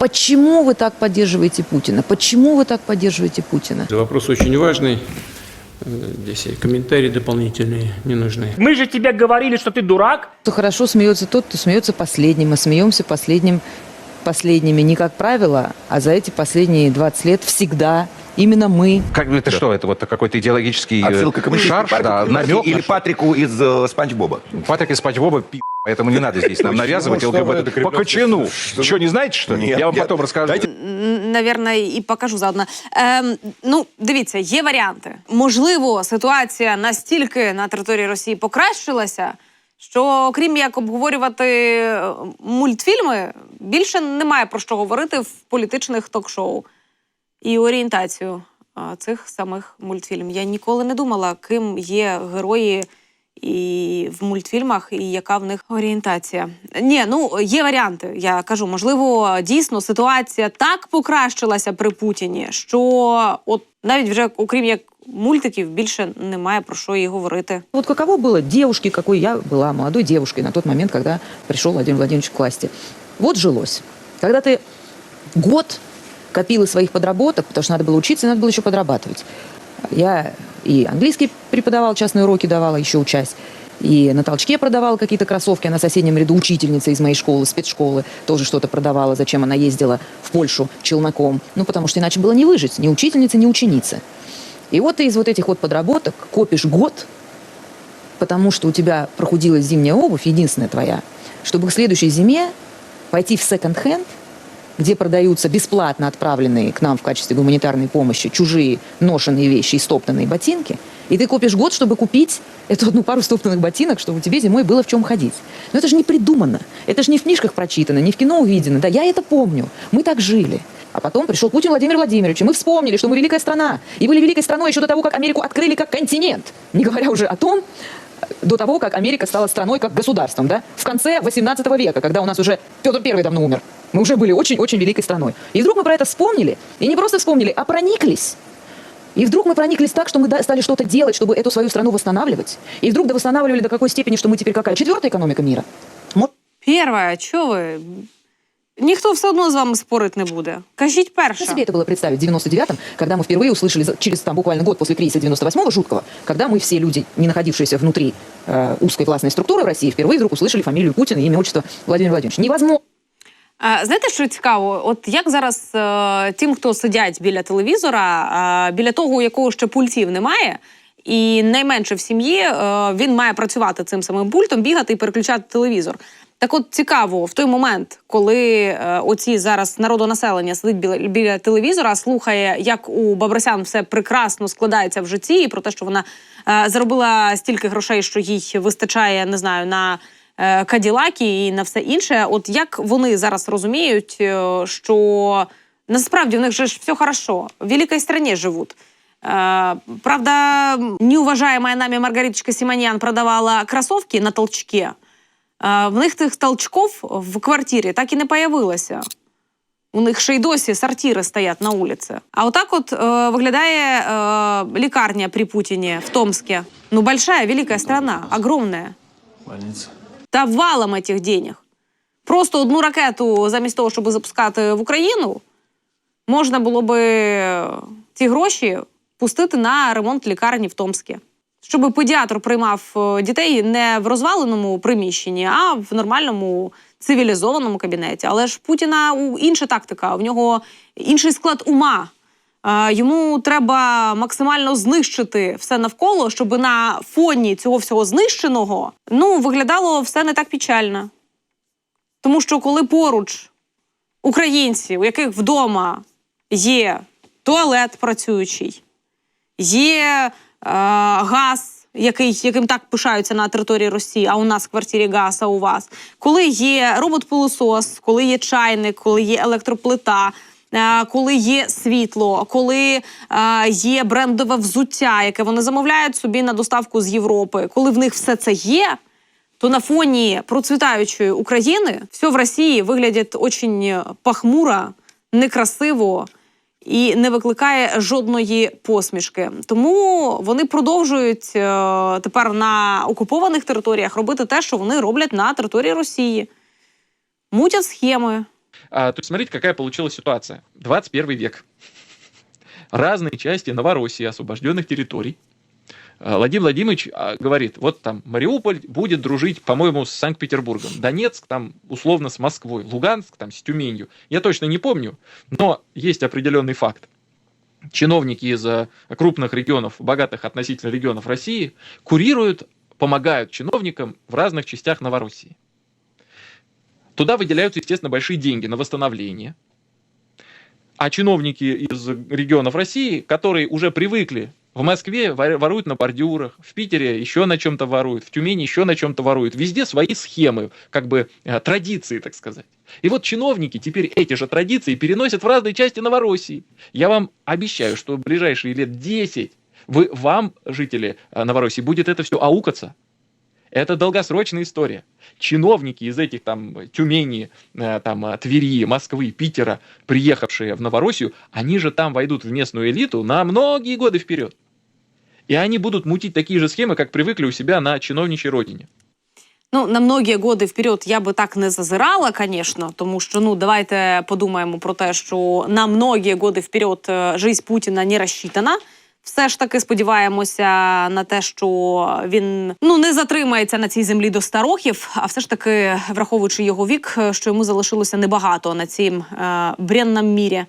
Почему вы так поддерживаете Путина? Почему вы так поддерживаете Путина? Вопрос очень важный. Здесь и комментарии дополнительные не нужны. Мы же тебе говорили, что ты дурак. Что хорошо смеется тот, кто смеется последним. Мы смеемся последним, последними не как правило, а за эти последние 20 лет всегда именно мы. Как бы это что? Это вот какой-то идеологический э, Отсылка к коммунистической шарф, да, партии намек или на что? Патрику из э, Спанч Боба. Патрик из Спанч Боба пи***, поэтому не надо здесь нам навязывать Что вы, это ЛГБТ. По кремлевское- кочану. что- Что, не знаете, что ли? Нет, Я вам нет. потом расскажу. Дайте М, Навірно, і покажу заодно. Ем, ну, дивіться, є варіанти. Можливо, ситуація настільки на території Росії покращилася, що окрім як обговорювати е, мультфільми, більше немає про що говорити в політичних ток-шоу і орієнтацію а, цих самих мультфільмів. Я ніколи не думала, ким є герої і в мультфільмах, і яка в них орієнтація. Ні, ну є варіанти. Я кажу, можливо, дійсно ситуація так покращилася при Путіні, що от навіть вже окрім як мультиків більше немає про що і говорити. Вот каково было девушке, какой я была молодой девушкой на тот момент, когда пришел Владимир Владимирович к власти. Вот жилось. Когда ты год копила своих подработок, потому что надо было учиться, надо было еще подрабатывать. Я и английский преподавал, частные уроки давала, еще учась. И на толчке продавала какие-то кроссовки, а на соседнем ряду учительница из моей школы, спецшколы, тоже что-то продавала, зачем она ездила в Польшу челноком. Ну, потому что иначе было не выжить, ни учительница, ни ученица. И вот ты из вот этих вот подработок копишь год, потому что у тебя прохудилась зимняя обувь, единственная твоя, чтобы к следующей зиме пойти в секонд-хенд, где продаются бесплатно отправленные к нам в качестве гуманитарной помощи чужие ношенные вещи и стоптанные ботинки, и ты копишь год, чтобы купить эту одну пару стоптанных ботинок, чтобы тебе зимой было в чем ходить. Но это же не придумано. Это же не в книжках прочитано, не в кино увидено. Да, я это помню. Мы так жили. А потом пришел Путин Владимир Владимирович, и мы вспомнили, что мы великая страна. И были великой страной еще до того, как Америку открыли как континент. Не говоря уже о том, до того, как Америка стала страной как государством, да? В конце 18 века, когда у нас уже Петр Первый давно умер. Мы уже были очень-очень великой страной. И вдруг мы про это вспомнили. И не просто вспомнили, а прониклись. И вдруг мы прониклись так, что мы да- стали что-то делать, чтобы эту свою страну восстанавливать. И вдруг восстанавливали до какой степени, что мы теперь какая? Четвертая экономика мира? Мо- Перше, що ви? Ніхто все одно з вами спорити не буде. Кажіть Можно перше. себе это было представить в 99-м, когда мы впервые услышали, за- через там буквально год после кризиса 98-го жуткого, когда мы все люди, не находившиеся внутри э, узкой властной структуры в России, впервые вдруг услышали фамилию Путина и имя, отчество Владимир Владимирович. Невозможно. А, Знаєте, що цікаво? От як зараз е, тим, хто сидять біля телевізора, е, біля того, у якого ще пультів немає, і найменше в сім'ї е, він має працювати цим самим пультом, бігати і переключати телевізор. Так от цікаво, в той момент, коли е, оці зараз народонаселення сидить біля, біля телевізора, слухає, як у Бабросян все прекрасно складається в житті, і про те, що вона е, заробила стільки грошей, що їй вистачає, не знаю, на е, Каділаки і на все інше. От як вони зараз розуміють, е, що насправді в них же ж все хорошо, в великій стране живуть. Е, Правда, неуважаемая нами Маргариточка Симоньян продавала кроссовки на толчке. В них тих толчков в квартирі так і не появилося. У них ще й досі сортири стоять на вулиці. А отак от е, виглядає е, лікарня при Путіні в Томске. Ну, большая, великая страна, огромная. Та валом этих денег. Просто одну ракету замість того, щоб запускати в Україну, можна було би ці гроші пустити на ремонт лікарні в Томскі. Щоб педіатр приймав е, дітей не в розваленому приміщенні, а в нормальному цивілізованому кабінеті. Але ж Путіна інша тактика, в нього інший склад ума. Е, Йому треба максимально знищити все навколо, щоб на фоні цього всього знищеного ну виглядало все не так печально. Тому що коли поруч українці, у яких вдома є туалет працюючий, є газ, який, яким так пишаються на території Росії, а у нас в квартирі газ, а у вас, коли є робот-пилосос, коли є чайник, коли є електроплита. е, Коли є світло, коли е, є брендове взуття, яке вони замовляють собі на доставку з Європи, коли в них все це є, то на фоні процвітаючої України все в Росії виглядить очень похмуро, некрасиво і не викликає жодної посмішки. Тому вони продовжують е, тепер на окупованих територіях робити те, що вони роблять на території Росії. Мутять схеми. А, то смотрите, какая получилась ситуация. 21 век. Разные части Новороссии, освобожденных территорий. А, Владимир Владимирович а, говорит, вот там Мариуполь будет дружить, по-моему, с Санкт-Петербургом, Донецк там условно с Москвой, Луганск там с Тюменью. Я точно не помню, но есть определенный факт. Чиновники из э, крупных регионов, богатых относительно регионов России, курируют, помогают чиновникам в разных частях Новороссии. Туда выделяются, естественно, большие деньги на восстановление. А чиновники из регионов России, которые уже привыкли в Москве вор- воруют на бордюрах, в Питере еще на чем-то воруют, в Тюмени еще на чем-то воруют. Везде свои схемы, как бы э, традиции, так сказать. И вот чиновники теперь эти же традиции переносят в разные части Новороссии. Я вам обещаю, что в ближайшие лет 10 вы, вам, жители э, Новороссии, будет это все аукаться. Это долгосрочная история Чиновники из этих там Тюмени, э, там э, Твери, Москвы, Питера, приехавшие в Новороссию, они же там войдут в местную элиту на многие годы вперед. И они будут мутить такие же схемы, как привыкли у себя на чиновничьей родине. Ну, на многі годи вперед я би так не зазирала, звісно, тому що ну давайте подумаємо про те, що на многі годи вперед е, жизнь Путіна не розчитана. Все ж таки сподіваємося на те, що він ну не затримається на цій землі до ста років, а все ж таки, враховуючи його вік, що йому залишилося небагато на цім е, бренному мірі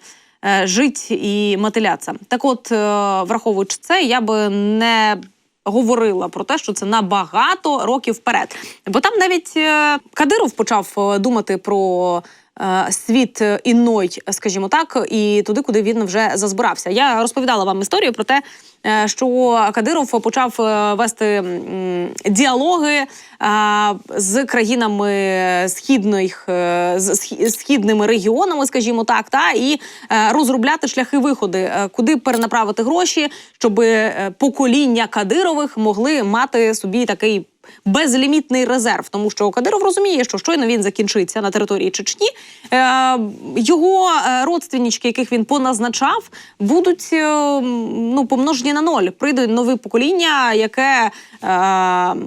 е, жить і мотиляться. Так, от, е, враховуючи це, я би не говорила про те, що це на багато років вперед. Бо там навіть е, Кадиров почав думати про. Е, Світ е, іной, скажімо так, і туди, куди він вже зазбирався. Я розповідала вам історію про те, е, що Кадиров почав вести діалоги з країнами східних з східними регіонами, скажімо так, та і розробляти шляхи виходи, куди перенаправити гроші, щоб покоління Кадирових могли мати собі такий. Безлімітний резерв, тому що Кадиров розуміє, що щойно він закінчиться на території Чечні. Е, його е, родственнички, яких він поназначав, будуть е, ну помножені на ноль. Прийде нове покоління, яке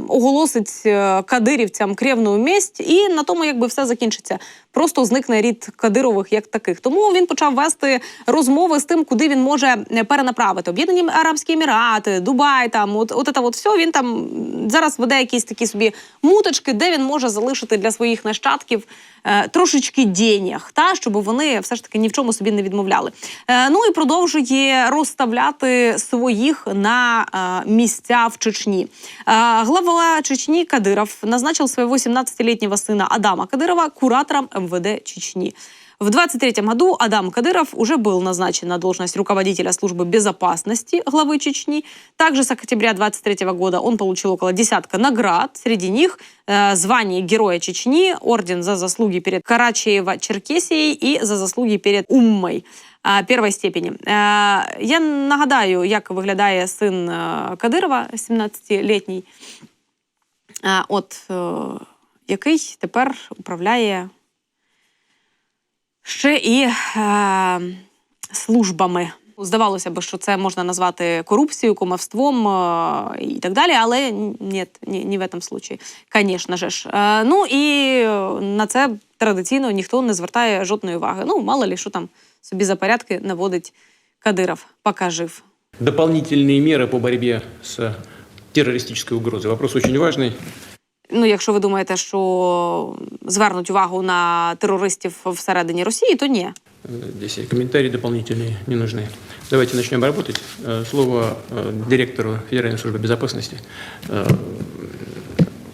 оголосить кадирівцям крівну місць, і на тому якби все закінчиться. Просто зникне рід Кадирових як таких. Тому він почав вести розмови з тим, куди він може е, перенаправити Об'єднані Арабські Емірати, Дубай. Там от, от це от все. Він там зараз веде якісь такі собі муточки, де він може залишити для своїх нащадків е, трошечки денег, та щоб вони все ж таки ні в чому собі не відмовляли. Е, ну і продовжує розставляти своїх на е, місця в Чечні. Е, глава Чечні Кадиров назначил своего 17-летнего сына Адама Кадырова куратором МВД Чечни. В 23 году Адам Кадыров уже был назначен на должность руководителя службы безопасности главы Чечни. Также с октября 23 года он получил около десятка наград. Среди них э, звание Героя Чечни, орден за заслуги перед Карачаево-Черкесией и за заслуги перед Уммой а, первої степені. Е, я нагадаю, як виглядає син е, Кадирова, 17-літній, е, от, е, який тепер управляє ще і е, службами. Здавалося б, що це можна назвати корупцією, кумовством е, і так далі, але ні, ні, ні в цьому случаї, звісно ж. Е, ну і на це традиційно ніхто не звертає жодної уваги. Ну, мало ли, що там собі за порядки наводить Кадиров, поки жив. Дополнительные меры по борьбе с террористической угрозой. Вопрос очень важный. Ну, якщо ви думаєте, що звернуть увагу на терористів всередині Росії, то ні. Э, Здесь и комментарии дополнительные не нужны. Давайте начнем работать. Э, Слово э, директору Федеральной службы безопасности э,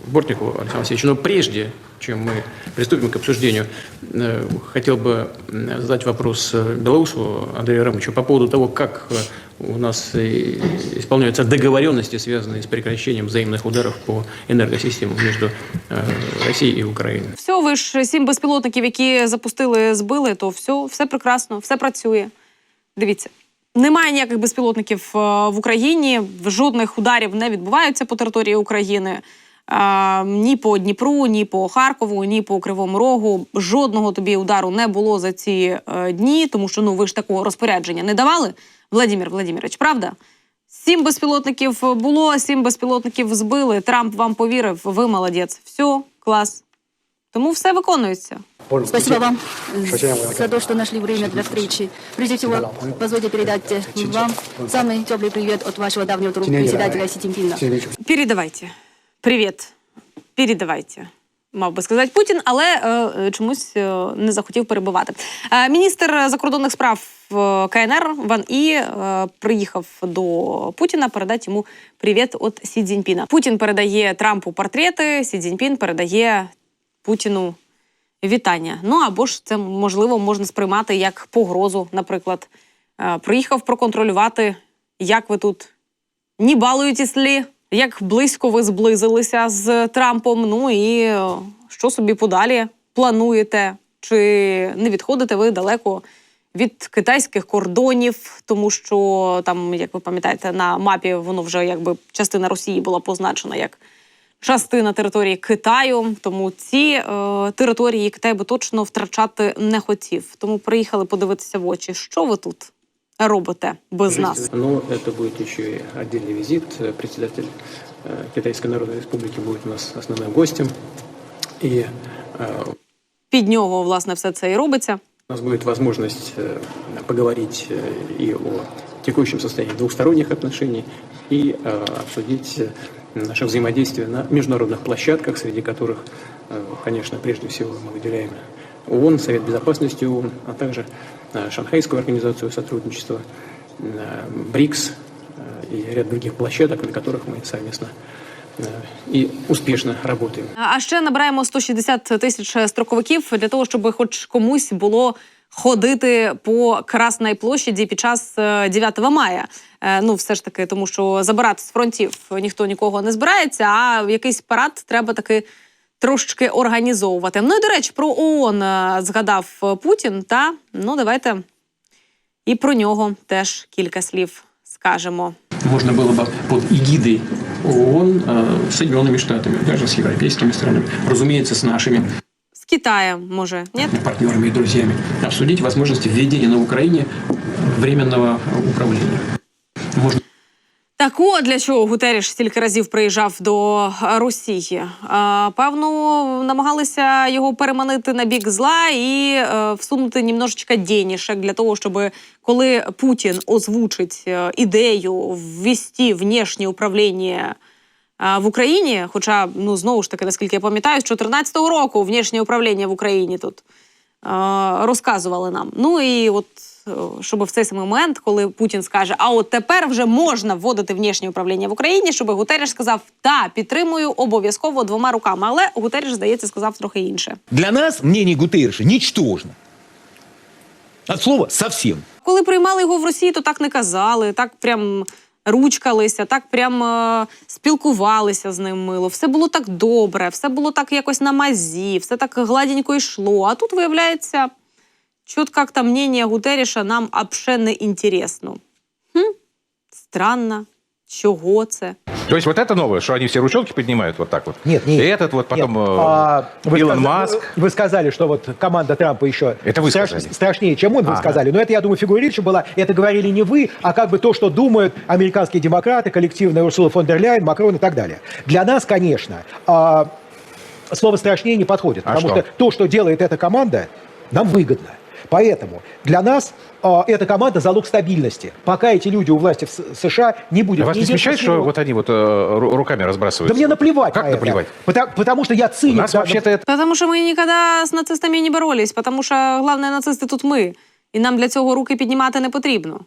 Бортникову Александру Васильевичу. Но прежде, чем мы приступим к обсуждению, э, хотел бы м, задать вопрос э, Белоусову Андрею Рамовичу по поводу того, как э, у нас э, исполняются договоренности, связанные с прекращением взаимных ударов по энергосистемам между э, Россией и Украиной. Все, ви ж сім безпілотників, які запустили, збили, то все, все прекрасно, все працює. Дивіться. Немає ніяких безпілотників е, в Україні, жодних ударів не відбуваються по території України. Е, Ні по Дніпру, ні по Харкову, ні по Кривому Рогу. Жодного тобі удару не було за ці е, дні, тому що ну ви ж такого розпорядження не давали, Владимир Владимирович, правда? Сім безпілотників було, сім безпілотників збили. Трамп вам повірив. Ви молодець. Все, клас. Тому все виконується. Спасибо вам э, за то, что нашли время для встречи. Прежде всего, позвольте передать э, вам самый теплый привет от вашего давнего друга, председателя Си Цзиньпина. Передавайте. Привіт. Передавайте. Мав би сказати Путін, але е, чомусь е, не захотів перебувати. Е, міністр закордонних справ е, КНР Ван І е, приїхав до Путіна передати йому привіт від Сі Цзіньпіна. Путін передає Трампу портрети, Сі Цзіньпін передає Путіну вітання. Ну або ж це можливо можна сприймати як погрозу, наприклад. Е, приїхав проконтролювати, як ви тут не балуєтесь лі, як близько ви зблизилися з Трампом. Ну і е, що собі подалі плануєте? Чи не відходите ви далеко від китайських кордонів? Тому що там, як ви пам'ятаєте, на мапі воно вже якби частина Росії була позначена як частина території Китаю. Тому ці е, території Китай би точно втрачати не хотів. Тому приїхали подивитися в очі, що ви тут робите без нас. Но это будет еще и отдельный визит. Э, Председатель э, Китайской Народной Республики будет у нас основным гостем. И э, Під нього власне все це і робиться. у нас будет возможность э, поговорить э, и о текущем состоянии двухсторонних отношений, и э, обсудить э, наше взаимодействие на международных площадках, среди которых, э, конечно, прежде всего мы выделяем ООН, Совет Безопасности ООН, а также э, Шанхайскую организацию сотрудничества, э, БРИКС э, и ряд других площадок, на которых мы совместно э, и успешно работаем. А ще набираємо 160 тисяч строковиків для того, щоб хоч комусь було ходити по Красній площаді під час е, 9 мая. Е, Ну, все ж таки, тому що забирати з фронтів ніхто нікого не збирається, а якийсь парад треба таки трошечки організовувати. Ну і до речі, про ООН е, згадав е, Путін. Та ну давайте і про нього теж кілька слів скажемо. можно было бы под эгидой ООН э, с Соединенными Штатами, даже с европейскими странами, разумеется, с нашими З Китаєм, може, ні? партнерами и друзьями, обсудить возможности введения на Украине временного управления. Можно Так от для чого Гутеріш стільки разів приїжджав до е, Росії. Певно, намагалися його переманити на бік зла і е, всунути немножечко денішек для того, щоб коли Путін озвучить е, ідею ввести внішнє управління е, в Україні, хоча ну знову ж таки, наскільки я пам'ятаю, з 2014 року внішнє управління в Україні тут е, розказували нам. Ну і от е, щоб в цей самий момент, коли Путін скаже, а от тепер вже можна вводити внішнє управління в Україні, щоб Гутеріш сказав, та підтримую обов'язково двома руками. Але Гутеріш, здається, сказав трохи інше. Для нас мнение Гутерреша ничтожно. От слова совсем. Коли приймали його в Росії, то так не казали, так прям ручкалися, так прям е, спілкувалися з ним мило. Все було так добре, все було так якось на мазі, все так гладенько йшло. А тут виявляється, що як-то мнення Гутеріша нам вообще не інтересно. Хм, странно. Чого це? То есть вот это новое, что они все ручонки поднимают вот так вот? Нет, нет. И этот вот потом Нет. э, А, вы Илон сказа- Маск. Вы сказали, что вот команда Трампа еще Это вы страш- сказали. страшнее, чем он, вы Ага. сказали. Но это, я думаю, фигура речи была. Это говорили не вы, а как бы то, что думают американские демократы, коллективная Урсула фон дер Ляйен, Макрон и так далее. Для нас, конечно, а, слово страшнее не подходит. А потому что? что то, что делает эта команда, нам выгодно. Поэтому для нас а, эта команда залог стабильности. Пока эти люди у власти в С- США не будет. А вас ни не единого смущает, что смелого- вот они вот э, ру- руками разбрасываются? Да мне наплевать Как на это. наплевать? Потому, потому что я У циник. нас да, вообще-то это... Потому що ми ніколи з нацистами не боролись, тому що головне нацисти тут ми. І нам для цього руки піднімати не потрібно.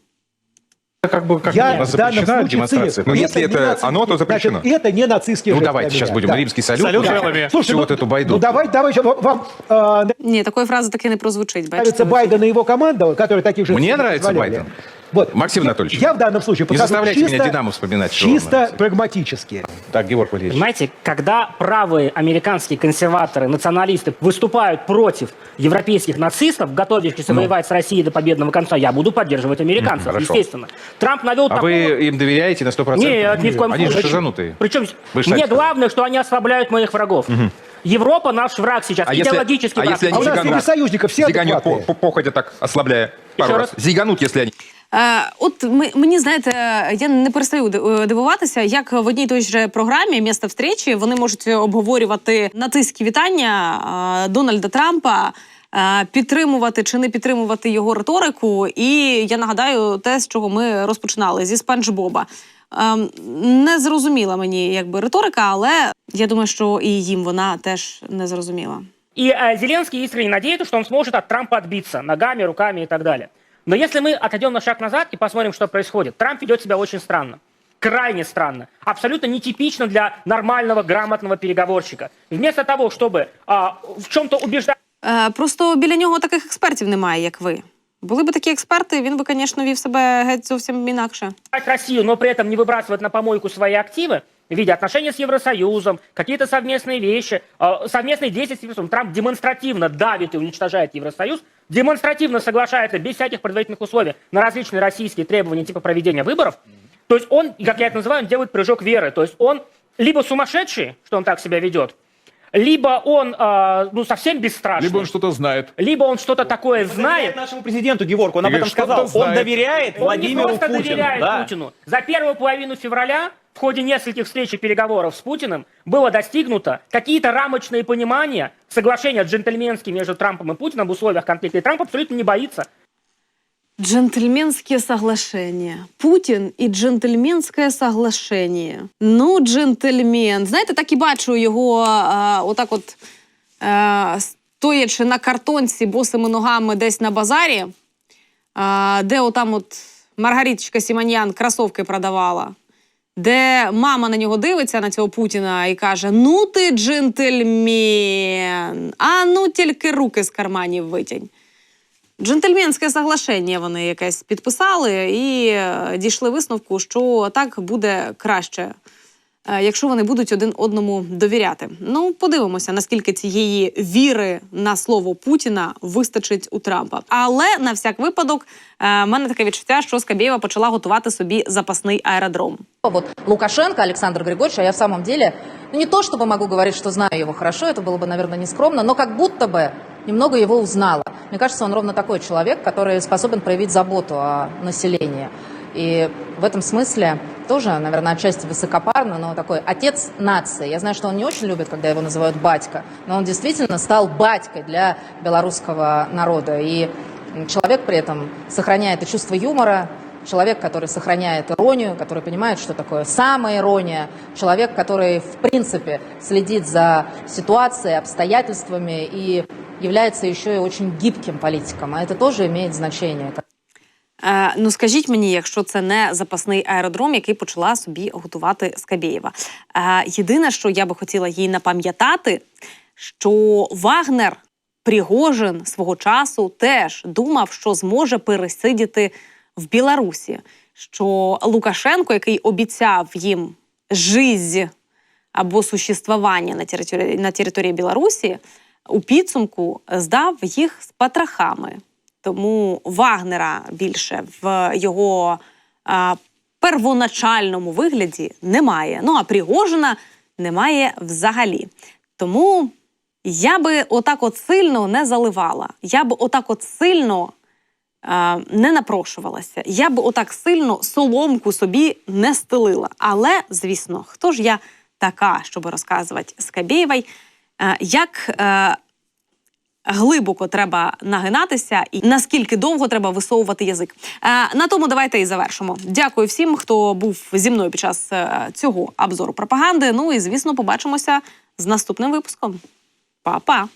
как бы как Я у нас в данном запрещена случае демонстрация. циник. Ну, Это если не это нацистский- оно, то запрещено. Значит, это не нацистский Ну жест давайте для сейчас меня. будем Да. римский салют. Салют да. целыми. Слушайте, Всю ну, вот эту байду. Ну давайте, давайте вам, вам э, Ні, такої фрази таки не прозвучить. Бачите, нравится в ефірі. Байден и его команда, которая таких же... Мне не нравится позволяли. Байден. Вот. Максим Анатольевич, Я в данном случае не заставляйте чисто, меня «Динамо» вспоминать, Чисто прагматически. Так, Георг Валерьевич. Понимаете, когда правые американские консерваторы, националисты выступают против европейских нацистов, готовящихся воевать с Россией до победного конца, я буду поддерживать американцев, Ну. хорошо. естественно. Трамп навел А такого... вы им доверяете на 100%? Нет, ни в коем Они же случае. шизанутые. Причем Вы мне главное, что они ослабляют моих врагов. Европа наш враг сейчас, А если- идеологический а враг. если А у они нас Зиганут. среди союзников все адекватные. по, по- походя так, ослабляя пару Еще раз. раз. Зиганут, если они... Е, от ми, мені знаєте, я не перестаю е, дивуватися, як в одній той же програмі місто встречі вони можуть обговорювати натиски вітання е, Дональда Трампа. Підтримувати чи не підтримувати його риторику, і я нагадаю те, з чого ми розпочинали зі Спанч Боба. Не зрозуміла мені якби риторика, але я думаю, що і їм вона теж не зрозуміла. И э, Зеленский искренне надеется, что он сможет от Трампа отбиться ногами, руками и так далее. Но если мы отойдем на шаг назад и посмотрим, что происходит, Трамп ведет себя очень странно. Крайне странно. Абсолютно нетипично для нормального, грамотного переговорщика. Вместо того, чтобы а, в чем-то убеждать Е, просто біля нього таких експертів немає, як ви. Були б такі експерти, він би, звісно, вів себе геть зовсім інакше. Россию, но при этом не выбрасывать на помойку свои активы в виде отношений с Евросоюзом, какие-то совместные вещи, э, совместные действия с Евросоюзом. Трамп демонстративно давит и уничтожает Евросоюз, демонстративно соглашается без всяких предварительных условий на различные российские требования типа проведения выборов. То есть он, как я это называю, он делает прыжок веры. То есть он либо сумасшедший, что он так себя ведет, либо он э, ну, совсем бесстрашный. Либо он что-то знает. либо он что-то такое знает, нашему президенту Геворгу, он об этом сказал. Он доверяет Он Владимиру не просто Путину. доверяет да. Путину. За первую половину февраля в ходе нескольких встреч и переговоров с Путиным было достигнуто какие-то рамочные понимания, соглашения джентльменские между Трампом и Путиным в условиях конфликта. И Трамп абсолютно не боится. Джентльменське соглашення. Путін і джентльменське соглашення. Ну, джентльмен. Знаєте, так і бачу його е, отак от е, стоячи на картонці босими ногами десь на базарі, е, де отам от Маргариточка Сіманьян кросовки продавала. Де мама на нього дивиться на цього Путіна і каже: Ну ти джентльмен, а ну тільки руки з карманів витянь. Джентльменське соглашення вони якесь підписали і е, дійшли висновку, що так буде краще, якщо вони будуть один одному довіряти. Ну, подивимося, наскільки цієї віри на слово Путіна вистачить у Трампа. Але на всяк випадок, е, в мене таке відчуття, що Скабєєва почала готувати собі запасний аеродром. Вот Лукашенко, Александр Григорьевич, а я в самом деле, ну не то чтобы могу говорить, что знаю его хорошо, это было бы, наверное, нескромно, но как будто бы немного его узнала. Мне кажется, он ровно такой человек, который способен проявить заботу о населении. И в этом смысле тоже, наверное, отчасти высокопарно, но такой отец нации. Я знаю, что он не очень любит, когда его называют батька, но он действительно стал батькой для белорусского народа. И человек при этом сохраняет и чувство юмора, человек, который сохраняет иронию, который понимает, что такое самая ирония, человек, который, в принципе, следит за ситуацией, обстоятельствами и является еще и очень гибким политиком, а это тоже имеет значение. Е, ну скажіть мені, якщо це не запасний аеродром, який почала собі готувати Скабєєва. Е, єдине, що я би хотіла їй напам'ятати, що Вагнер Пригожин свого часу теж думав, що зможе пересидіти в Білорусі. Що Лукашенко, який обіцяв їм жизнь або существування на території, на території Білорусі, у підсумку здав їх з патрахами. Тому Вагнера більше в його а, первоначальному вигляді немає. Ну а Пригожина немає взагалі. Тому я би отак от сильно не заливала. Я би отак от сильно а, не напрошувалася. Я би отак сильно соломку собі не стелила. Але, звісно, хто ж я така, щоб розказувати Скабєєвій, е, як е, глибоко треба нагинатися і наскільки довго треба висовувати язик. Е, на тому давайте і завершимо. Дякую всім, хто був зі мною під час е, цього обзору пропаганди. Ну і звісно, побачимося з наступним випуском. Па-па!